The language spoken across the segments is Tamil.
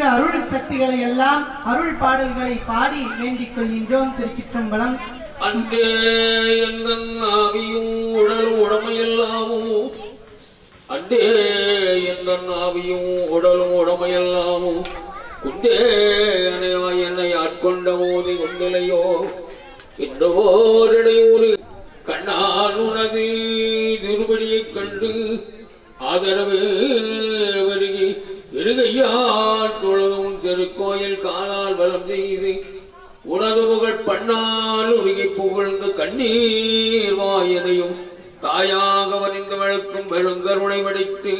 இன்று அருள் சக்திகளை எல்லாம் அருள் பாடல்களை பாடி வேண்டிக் கொள்கின்றோம் திருச்சிற்றம்பலம். அன்றே எந்தன் ஆவியும் உடலும் உடமையெல்லாமும் அன்றே எந்தன் ஆவியும் உடலும் உடமையெல்லாமும் குண்டே அனைவா என்னை ஆட்கொண்ட போது கொண்டிலையோ என்ற ஓரிடையூறு கண்ணான் உனது திருபடியைக் கண்டு ஆதரவு இருகையால் தொழுதும் திருக்கோயில் காலால் வலம் செய்து உனது புகழ் பண்ணால் உருகி புகழ்ந்து கண்ணீர் வாயனையும் தாயாக வரிந்து வழக்கும் வெளுங்கருணை வடித்து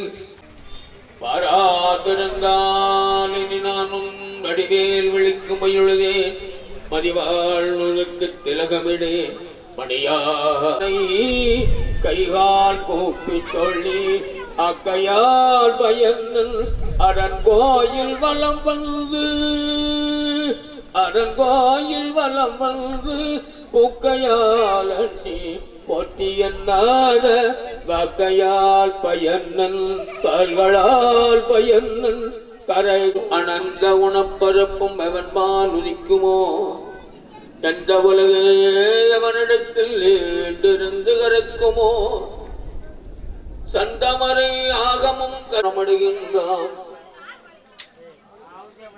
பாராதிருந்தால் இனி நானும் வடிவேல் விழிக்கும் மயுழுதே மதிவாழ்வுக்கு திலகமிடே மணியானை கைகால் கூப்பி தொள்ளி அக்கையால் பயந்தன் அரண்கோயில் வலம் வந்து அரண்கோயில் வலம் வந்து பூக்கையால் அண்ணி போற்றி என்னாத வாக்கையால் பயன்னன் கால்களால் பயன்னன் கரை அனந்த உணப்பரப்பும் அவன் மான் உதிக்குமோ? எந்த உலகே அவனிடத்தில் ஏற்றிருந்து கறக்குமோ சந்தமரை ஆகமும் கரமடுகின்றான்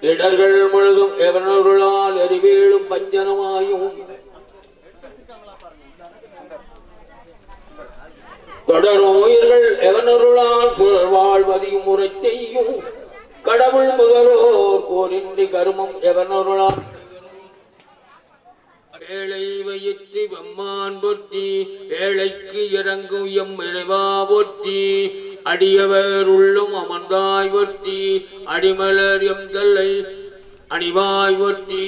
இடர்கள் முழுதும் எவனருளால் எரிவேளும் பஞ்சனமாயும். தொடரும் உயிர்கள் எவனருளால் வாழ்வதையும் முறை செய்யும் கடவுள் முதலோர் கோரின்றி கருமம் எவனருளால் ஏழை வயிற்று வெம்மான் பொற்றி ஏழைக்கு இறங்கும் எம் இறைவா பொற்றி. அடியவர் உள்ளும் அமன்றாய் ஒற்றி அடிமலர் எம் தல்லை அணிவாய் ஒற்றி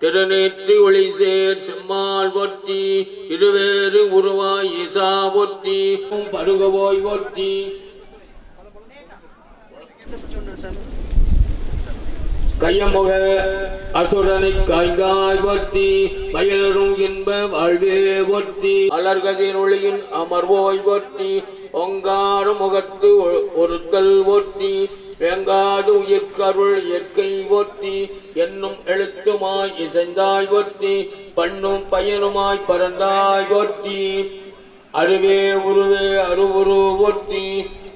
திருநேற்று ஒளி சேர் செம்மாள் ஒற்றி இருவேறு உருவாய் இசா ஒற்றி பருகவோய் ஒற்றி கையமுக அசுரனை காய்காய் ஒத்தி வயலரும் இன்ப வாழ்வே ஒத்தி அலர்கதின் ஒளியின் அமர்வோய் ஒத்தி ஒங்காறு முகத்து ஒ- ஒருத்தல் ஒட்டி வேங்காடு உயிர்கருள் இயற்கை ஒத்தி என்னும் எழுத்துமாய் இசைந்தாய் ஒத்தி பண்ணும் பயனுமாய் பறந்தாய் ஒத்தி அருவே உருவே அருவுரு ஒத்தி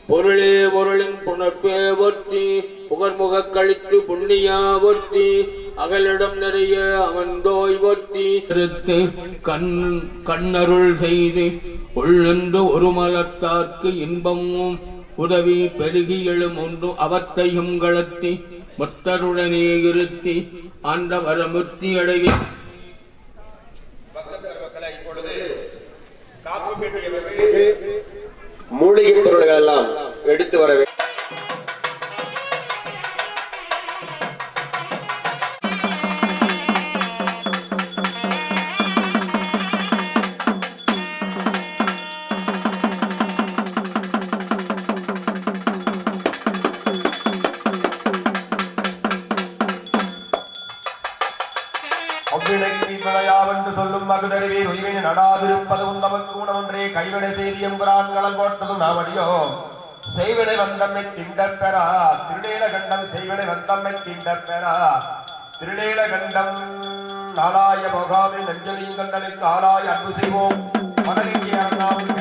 பொருளே பொருளின் புணர்ப்பே ஒத்தி புகர்முக கழித்து புண்ணியா ஒத்தி அகலிடம் நிறைய அமர்ந்தோய் ஒத்தி கருத்து கண் கண்ணருள் செய்து உள்ளென்று ஒரு மலர்த்தார்க்கு இன்பமும் உதவி பெருகி எழும் ஒன்று அவத்தையும் கலத்தி மொத்தருடனே இருத்தி ஆண்ட வரமுத்தி அடைவி மக்களை இப்பொழுது மூலிகை பொருள்கள் எல்லாம் எடுத்து வர வேண்டும். ஒவ்வினைக்கு விளையாவென்று சொல்லும் மகுதருவே உய்வினை நடாதிருப்பது உந்தமக்கு உணவொன்றே கைவினை செய்தியும் பிரான்களம் போட்டதும் நாம் செய்வினை வந்தம்மை திண்ட பெறா திருநீல கண்டம் செய்வினை வந்தம்மை திண்ட பெறா திருநீல கண்டம் நாளாய போகாமே நெஞ்சலியும் கண்டனுக்கு ஆளாய அன்பு செய்வோம். மனநிலை அண்ணாவின்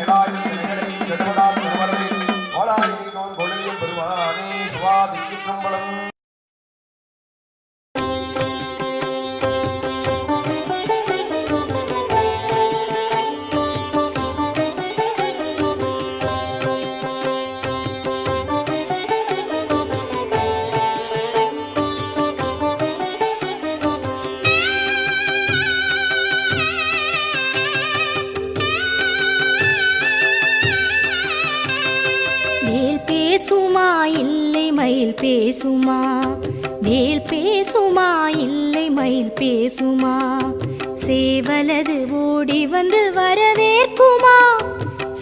மயில் பேசுமா? வேல் பேசுமா? இல்லை மயில் பேசுமா? சேவலது ஓடி வந்து வரவேற்குமா?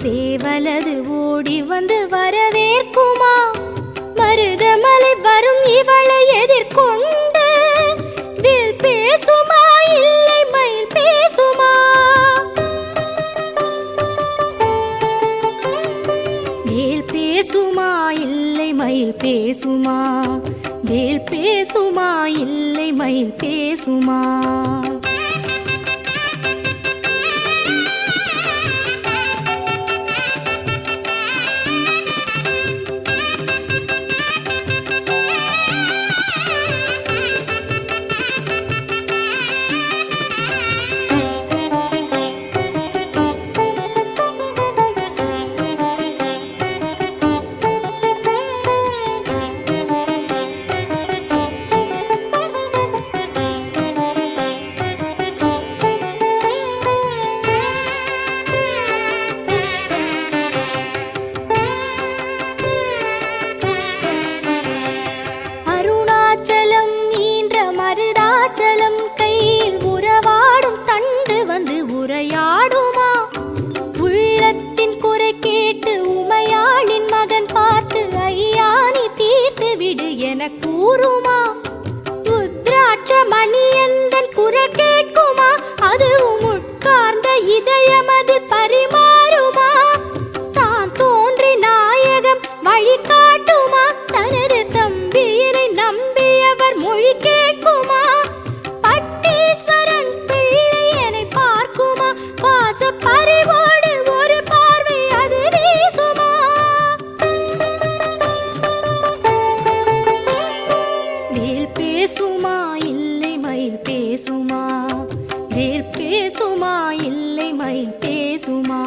சேவலது ஓடி வந்து வரவேற்குமா? மருதமலை வரும் இவளை எதிர்கொண்டு பேசுமா? வேல் பேசுமா? இல்லை மயில் பேசுமா? பேசுமா இல்லை மை பேசுமா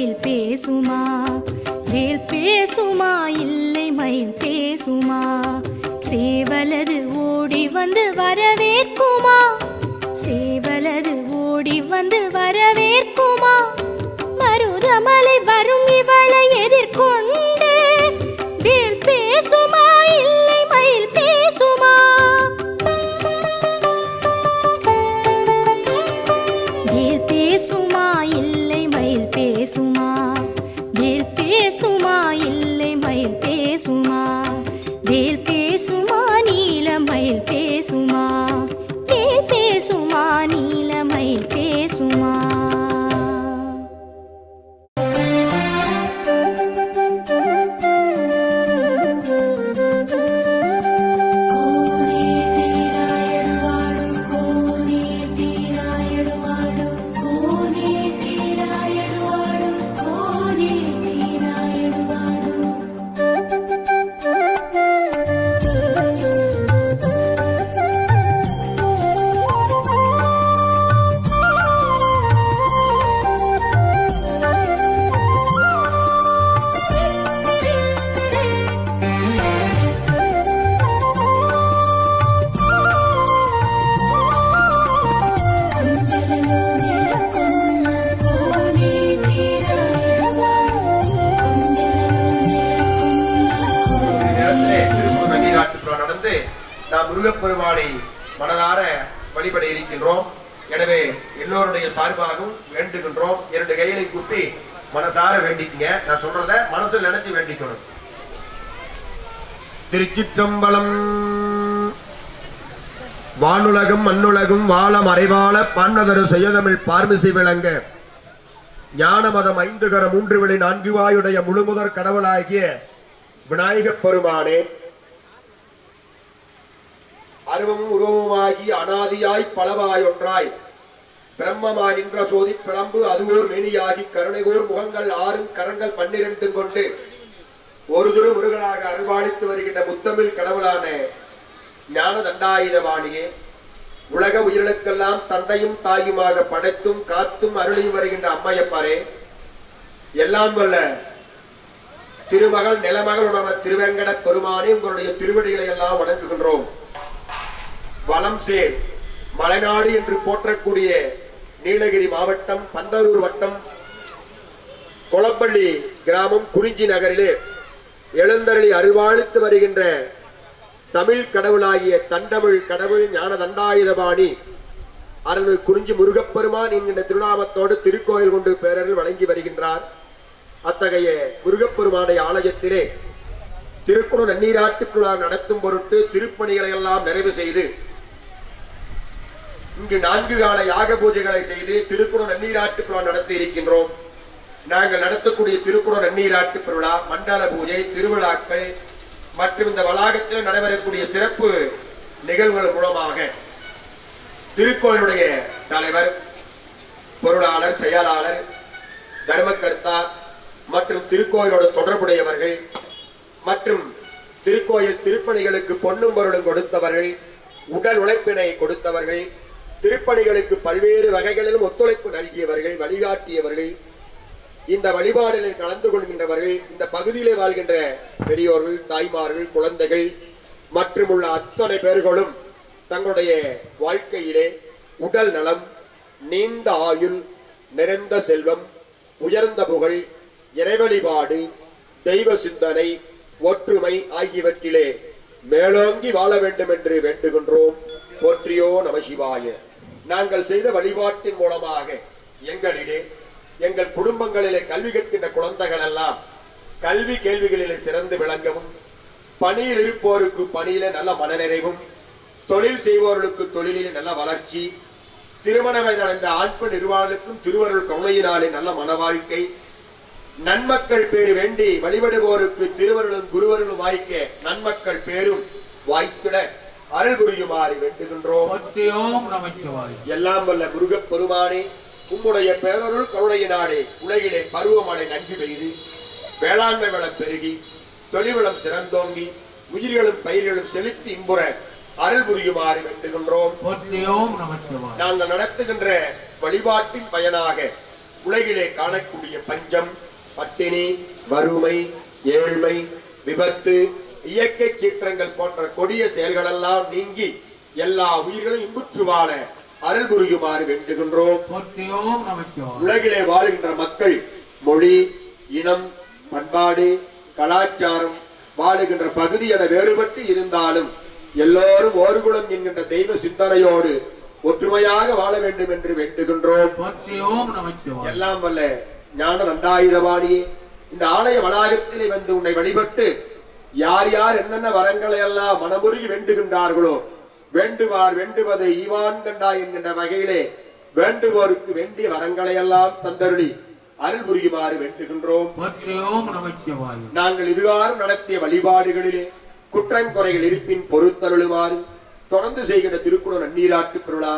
மயில் பேசுமா? வேல் பேசுமா? இல்லை மயில் பேசுமா? சேவலது ஓடி வந்து வரவேற்குமா? சேவலது ஓடி வந்து வரவேற்குமா? மருதமலை வரும் இவளை எதிர்கொண்டு के முருகப்பெருமானை மனதார வழிபட இருக்கின்றோம். எனவே எல்லோருடைய சார்பாகவும் வேண்டுகின்றோம். இரண்டு கையிலை குப்பி மனசார வேண்டிக்குங்க. நான் சொல்றத மனசில் நினைச்சு வேண்டிக்கணும். திருச்சிற்றம்பலம். வானுலகம் மண்ணுலகும் வாழ மறைவாழ பான்மதரு செய்யதமிழ் பார்மிசை விளங்க. ஞான மதம் மூன்று விழி நான்கு வாயுடைய முழுமுதற் கடவுளாகிய விநாயகப் பெருமானே. அருவமும் உருவமுமாகி அனாதியாய் பலவாயொன்றாய். பிரம்மமாய் நின்ற சோதி பிளம்பு அதுவோர் மேனியாகி கருணைகோர் முகங்கள் ஆறும் கரங்கள் பன்னிரண்டும் கொண்டு ஒரு துரு முருகனாக அருள்பாலித்து வருகின்ற முத்தமிழ் கடவுளான ஞான தண்டாயுதபாணியே உலக உயிர்களுக்கெல்லாம் தந்தையும் தாயுமாக படைத்தும் காத்தும் அருளையும் வருகின்ற அம்மையப்பாரே எல்லாம் வல்ல திருமகள் நிலமகளுடன திருவேங்கட பெருமானே உங்களுடைய திருவடிகளை எல்லாம் வணங்குகின்றோம். வளம் சேர் மலைநாடு என்று போற்றக்கூடிய நீலகிரி மாவட்டம் பந்தலூர் வட்டம் கொளப்பள்ளி கிராமம் குறிஞ்சி நகரிலே எழுந்தருளி அருள்வாழ்த்து வருகின்ற தமிழ் கடவுளாகிய தண்டமிழ் கடவுள் ஞான தண்டாயுதபாணி அருள்மிகு குறிஞ்சி முருகப்பெருமான் என்கின்ற திருநாமத்தோடு திருக்கோயில் கொண்டு பேரர்கள் வழங்கி வருகின்றார். அத்தகைய முருகப்பெருமானை ஆலயத்திலே திருக்குண நன்னீராட்டுக்குழா நடத்தும் பொருட்டு திருப்பணிகளை எல்லாம் நிறைவு செய்து இங்கு நான்கு கால யாக பூஜைகளை செய்து திருக்குண நன்னீராட்டுக்குழா நடத்தி இருக்கின்றோம். நாங்கள் நடத்தக்கூடிய திருக்குண நன்னீராட்டு பெருவிழா மண்டல பூஜை திருவிழாக்கள் மற்றும் இந்த வளாகத்தில் நடைபெறக்கூடிய சிறப்பு நிகழ்வுகள் மூலமாக திருக்கோயிலுடைய தலைவர் பொருளாளர் செயலாளர் தர்மகர்த்தா மற்றும் திருக்கோயிலோடு தொடர்புடையவர்கள் மற்றும் திருக்கோயில் திருப்பணிகளுக்கு பொன்னும் பொருளும் கொடுத்தவர்கள் உடல் உழைப்பினை கொடுத்தவர்கள் திருப்பணிகளுக்கு பல்வேறு வகைகளிலும் ஒத்துழைப்பு நல்கியவர்கள் வழிகாட்டியவர்கள் இந்த வழிபாடுகளில் கலந்து கொள்கின்றவர்கள் இந்த பகுதியிலே வாழ்கின்ற பெரியோர்கள் தாய்மார்கள் குழந்தைகள் மற்றும் உள்ள அத்தனை பேர்களும் தங்களுடைய வாழ்க்கையிலே உடல் நலம் நீண்ட ஆயுள் நிறைந்த செல்வம் உயர்ந்த புகழ் இறைவழிபாடு தெய்வ சிந்தனை ஒற்றுமை ஆகியவற்றிலே மேலோங்கி வாழ வேண்டும் என்று வேண்டுகின்றோம். போற்றியோ நமசிவாய நாங்கள் செய்த வழிபாட்டின் மூலமாக எங்களிடே எங்கள் குடும்பங்களிலே கல்வி கற்கின்ற குழந்தைகள் எல்லாம் கல்வி கேள்விகளிலே சிறந்து விளங்கவும் பணியில் இருப்போருக்கு பணியிலே நல்ல மனநிறைவும் தொழில் செய்வோர்களுக்கு தொழிலிலே நல்ல வளர்ச்சி திருமண வயதடைந்த ஆண்பு நிர்வாகத்துக்கும் திருவருள் கருணையினாலே நல்ல மன வாழ்க்கை நன்மக்கள் பேர் வேண்டி வழிபடுவோருக்கு திருவருளும் குருவருளும் வாய்க்க நன்மக்கள் பேரும் வாய்த்திட அருள் புரியுமாறு வேண்டுகின்றோம். எல்லாம் வல்ல முருகப் பெருமானே உம்முடைய பேரருள் கருணையினாலே உலகிலே பருவமழை நன்கு பெய்து வேளாண்மை வளம் பெருகி தொழில்வளம் சிறந்தோங்கி உயிர்களும் பயிர்களும் செலுத்தி இம்புற அருள் புரியுமாறு வேண்டுகின்றோம். நாங்கள் நடத்துகின்ற வழிபாட்டின் பயனாக உலகிலே காணக்கூடிய பஞ்சம் பட்டினி வறுமை ஏழ்மை விபத்து இயற்கை சீற்றங்கள் போன்ற கொடிய செயல்களெல்லாம் நீங்கி எல்லா உயிர்களும் இன்புற்று வாழ அருள் புரியுமாறு வேண்டுகின்றோம். உலகிலே வாழ்கின்ற மக்கள் மொழி இனம் பண்பாடு கலாச்சாரம் வாழுகின்ற பகுதி என வேறுபட்டு இருந்தாலும் எல்லோரும் ஓர்குலம் என்கின்ற தெய்வ சிந்தனையோடு ஒற்றுமையாக வாழ வேண்டும் என்று வேண்டுகின்றோம். எல்லாம் வல்ல ஞான தண்டாயுதபாணியே இந்த ஆலய வளாகத்திலே வந்து உன்னை வழிபட்டு யார் யார் என்னென்ன வரங்களை எல்லாம் மனமுருகி வேண்டுகின்றார்களோ வேண்டுவார் வேண்டுவதை ஈவான் கண்டா என்கின்ற வகையிலே வேண்டுவோருக்கு வேண்டிய வரங்களை எல்லாம் தந்தருளி அருள் புரியுமாறு வேண்டுகின்றோம். நாங்கள் இதுகாரம் நடத்திய வழிபாடுகளிலே குற்றங்குறைகள் இருப்பின் பொறுத்தருளுமாறு தொடர்ந்து செய்கின்ற திருக்குட நன்னீராட்டு பெருளா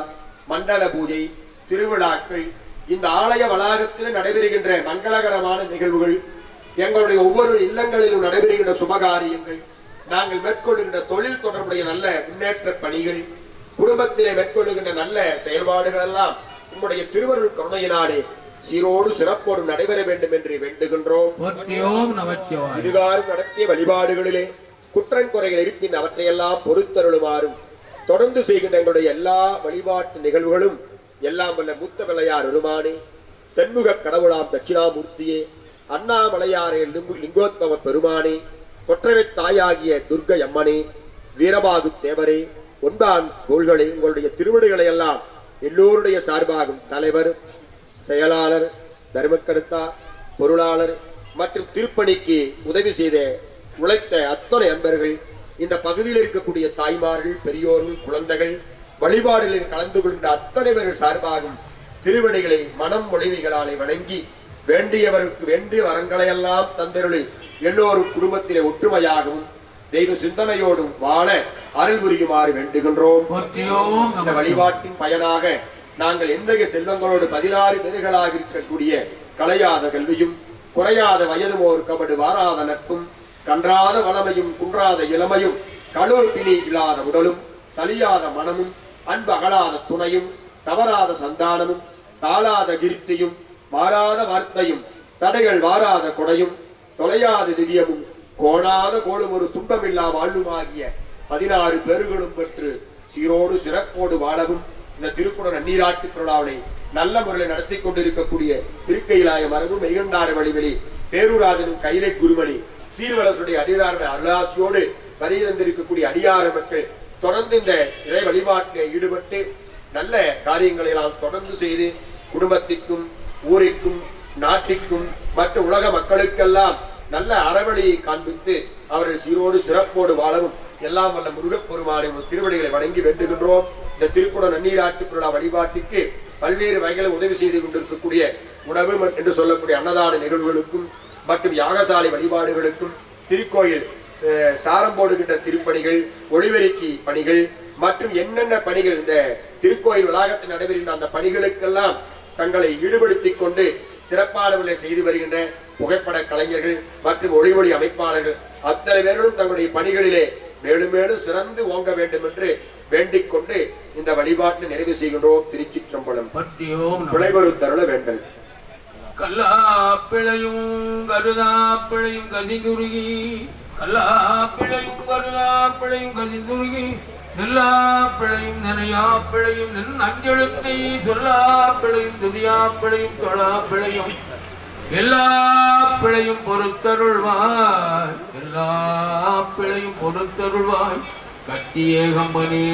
மண்டல பூஜை திருவிழாக்கள் இந்த ஆலய வளாகத்தில் நடைபெறுகின்ற மங்களகரமான நிகழ்வுகள் எங்களுடைய ஒவ்வொரு இல்லங்களிலும் நடைபெறுகின்ற சுபகாரியங்கள் நாங்கள் மேற்கொள்கின்ற தொழில் தொடர்புடைய நல்ல முன்னேற்ற பணிகள் குடும்பத்திலே மேற்கொள்ளுகின்ற நல்ல செயல்பாடுகள் எல்லாம் உம்முடைய திருவருள் கருணையினாலே சீரோடு சிறப்போடு நடைபெற வேண்டும் என்று வேண்டுகின்றோம் இதுகாரும் நடத்திய வழிபாடுகளிலே குற்றங்குறைகள் இருப்பின் அவற்றையெல்லாம் பொறுத்தருளுமாறும் தொடர்ந்து செய்கின்ற எங்களுடைய எல்லா வழிபாட்டு நிகழ்வுகளும் எல்லாம் வல்ல மூத்த விளையார் பெருமானே தென்முக கடவுளாம் தட்சிணாமூர்த்தியே அண்ணாமலையாரே லிங்கு லிங்கோத்பவ பெருமானே கொற்றவை தாயாகிய துர்க்கை அம்மனே வீரபாகு தேவரே ஒன்பான் கோள்களே உங்களுடைய திருவிடைகளை எல்லாம் எல்லோருடைய சார்பாகும் தலைவர் செயலாளர் தர்மக்கருத்தா பொருளாளர் மற்றும் திருப்பணிக்கு உதவி செய்த உழைத்த அத்தனை அன்பர்கள் இந்த பகுதியில் இருக்கக்கூடிய தாய்மார்கள் பெரியோர்கள் குழந்தைகள் வழிபாடுகளில் கலந்து கொண்ட அத்தனை பேர்கள் சார்பாகும் திருவடிகளை மனம் மொழிவிகளாலே வணங்கி வேண்டியவருக்கு வேண்டிய வரங்களை எல்லாம் தந்தருளி எல்லோரும் குடும்பத்திலே ஒற்றுமையாகவும் தெய்வ சிந்தனையோடும் வாழ அருள் புரியுமாறு வேண்டுகின்றோம். இந்த வழிபாட்டின் பயனாக நாங்கள் எந்தகைய செல்வங்களோடு பதினாறு பேர்களாக இருக்கக்கூடிய கலையாத கல்வியும் குறையாத வயதும் ஓர் கபடு வாராத நட்பும் கன்றாத வளமையும் குன்றாத இளமையும் களோர் பிணி இல்லாத உடலும் சலியாத மனமும் அன்பு அகலாத துணையும் தவறாத சந்தானமும் தாளாத கிருத்தியும் மாறாத வார்த்தையும் தடைகள் வாராத கொடையும் தொலையாத நிதியமும் கோணாத கோளும் ஒரு துன்பமில்லா வாழ்வுமாகிய பதினாறு பேர்களும் பெற்று சீரோடு சிறப்போடு வாழவும் இந்த திருக்குடர் நன்னீராட்டு திருவிழாவினை நல்ல முறையில் நடத்தி கொண்டிருக்கக்கூடிய திருக்கையிலாய மரபு மெய்கண்டார வழிவெளி பேரூராஜனும் கைலை குருமணி சீர்வலசுடைய அடியாருடைய அருளாசியோடு வரிய தந்திருக்கக்கூடிய அடியார மக்கள் தொடர்ந்து இந்த இறை வழிபாட்டில் ஈடுபட்டு நல்ல காரியங்களை எல்லாம் தொடர்ந்து செய்து குடும்பத்திற்கும் ஊருக்கும் நாட்டிற்கும் மற்ற உலக மக்களுக்கெல்லாம் நல்ல அறவழியை காண்பித்து அவர்கள் சீரோடு சிறப்போடு வாழவும் எல்லாம் வல்ல முருகப்பெருமானின் திருவடிகளை வணங்கி வேண்டுகின்றோம். இந்த திருக்குட நன்னீராட்டு திருவிழா வழிபாட்டுக்கு பல்வேறு வகைகளில் உதவி செய்து கொண்டிருக்கக்கூடிய உணவு என்று சொல்லக்கூடிய அன்னதான நிகழ்வுகளுக்கும் மற்றும் யாகசாலை வழிபாடுகளுக்கும் திருக்கோயில் சாரம் போடுகின்ற திருப்பணிகள் ஒளிவெருக்கி பணிகள் மற்றும் என்னென்ன பணிகள் இந்த திருக்கோயில் வளாகத்தில் நடைபெறுகின்ற அந்த பணிகளுக்கெல்லாம் தங்களை ஈடுபடுத்திக் கொண்டு சிறப்பானவர்களை செய்து வருகின்ற புகைப்பட கலைஞர்கள் மற்றும் ஒளி ஒளி அமைப்பாளர்கள் அத்தனை பேர்களும் தங்களுடைய பணிகளிலே மேலும் மேலும் சிறந்து ஓங்க வேண்டும் என்று வேண்டிக் கொண்டு இந்த வழிபாட்டை நிறைவு செய்கின்றோம். திருச்சிற்றம்பலம். விளைவரு தருள வேண்டல். கல்லாப்பிழையும் கருதாப்பிழையும் கசிதுருகி கல்லாப்பிழையும் கருதாப்பிழையும் பிழையும் நினையா பிழையும் நின் அஞ்செழுத்தை சொல்லா பிழையும் துதியா பிழையும் தொழா பிழையும் எல்லா பிழையும் பொறுத்தருள்வாய் எல்லா பிழையும் பொறுத்தருள்வாய் கத்தியே கம்பனே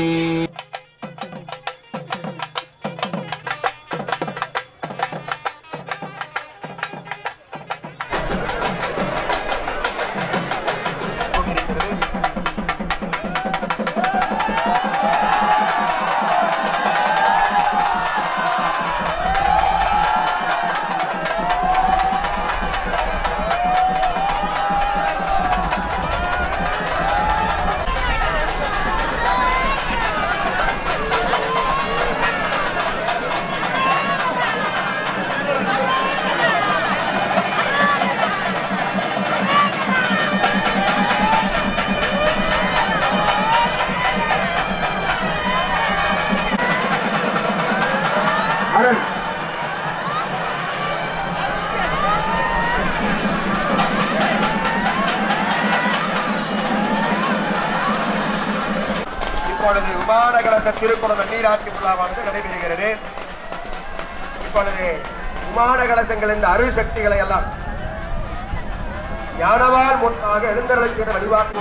விமான கலச நீராட்டு விழாவானது நடைபெறுகிறது. இப்பொழுது விமான கலசங்கள் இந்த அருள் சக்திகளை எல்லாம் ஞானவால் முன்பாக எழுந்தருளை செய்த வழிபாட்டு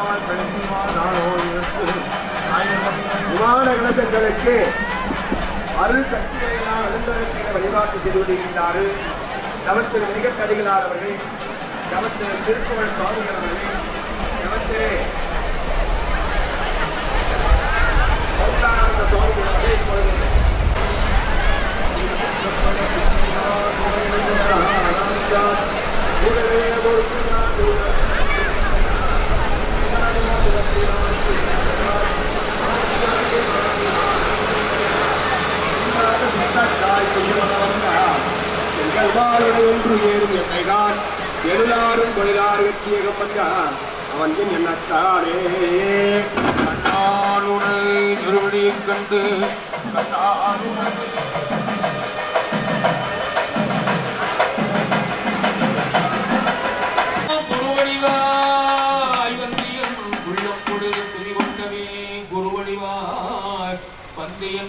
விமான கலசங்களுக்கு அருள் சக்திகளை எல்லாம் எழுந்தருளை செய்த வழிபாட்டு செய்து வருகின்றார்கள் தவத்திரு மிகக்கடிகளார் அவர்கள் தவத்திரு திருக்குறள் சுவாமிகள் அவர்கள் தவத்திரு சௌந்தானந்த சுவாமிகள் அவர்கள் இப்பொழுது ஒன்று ஏறும் என்னைதான் எழுதாரும் கொள்ளார் வெற்றியகம் வந்தான் அவன் என் எண்ணத்தானே கண்ணாலுனை கண்டு கண்ணாலுனை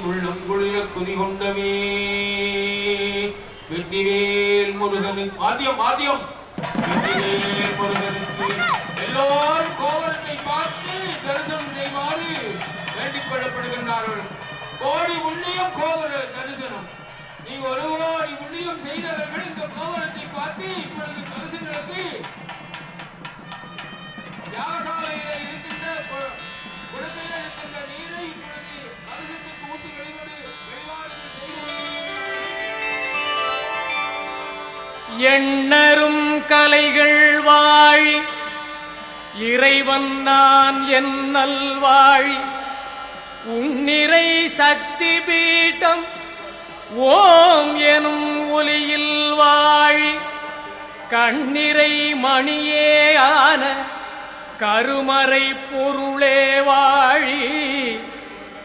உள்ளம் குளிர குதி கொண்டவே வெற்றிவேல் முருகனுக்கு ஆதியம் ஆதியம் வெற்றிவேல் முருகனுக்கு எல்லோரும் கோவலத்தை பார்த்து தரிசனம் செய்வாறு வேண்டிக் கொள்ளப்படுகின்றார்கள். கோடி உள்ளியும் கோவல தரிசனம். நீ ஒரு கோடி உள்ளியும் செய்தவர்கள் இந்த கோவலத்தை பார்த்து இப்பொழுது தரிசனத்தை யாகசாலையிலே இருக்கின்ற கு- இருக்கின்ற நீரை இப்பொழுது அரிசத்துக்கு ஊற்றி எண்ணரும் கலைகள் வாழி இறைவன் நான் என் நல்வாழி. உன்னிறை சக்தி பீட்டம் ஓம் எனும் ஒலியில் வாழி. கண்ணிறை மணியே ஆன கருமறை பொருளே வாழி.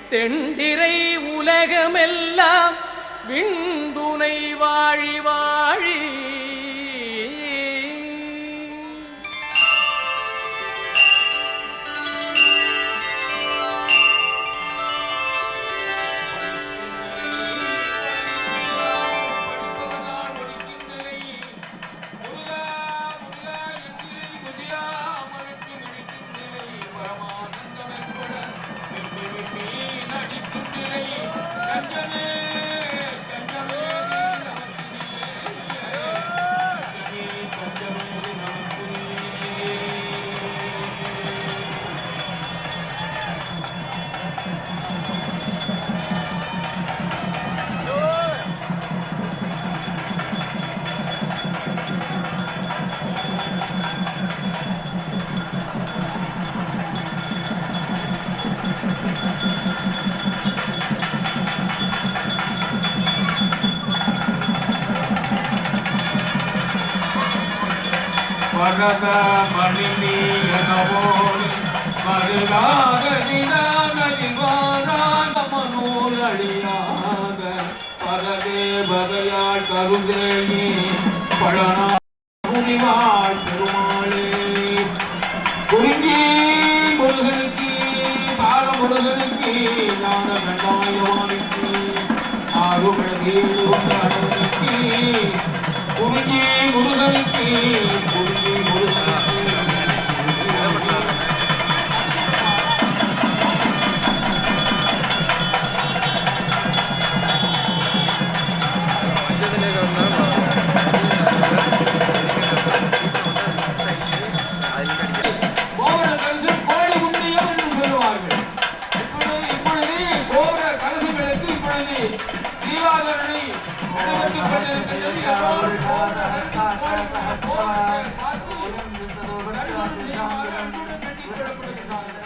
தெண்டிரை உலகமெல்லாம் விண்துணை வாழி வாழி. பரத மணிமீயனவோடு மருகாக நிலானடிவாராக மனோல் அழியாக பரதே பகையாள் கருதேயி பழனா புனிவாள் பெருமாளே குறிஞ்சி முருகனுக்கு பால முருகனுக்கு ஞான கண்டாயவானுக்கு ஆறுபடகு அடனுக்கு முருகனுக்கு குறிஞ்சி முருகனுக்கு Thank you.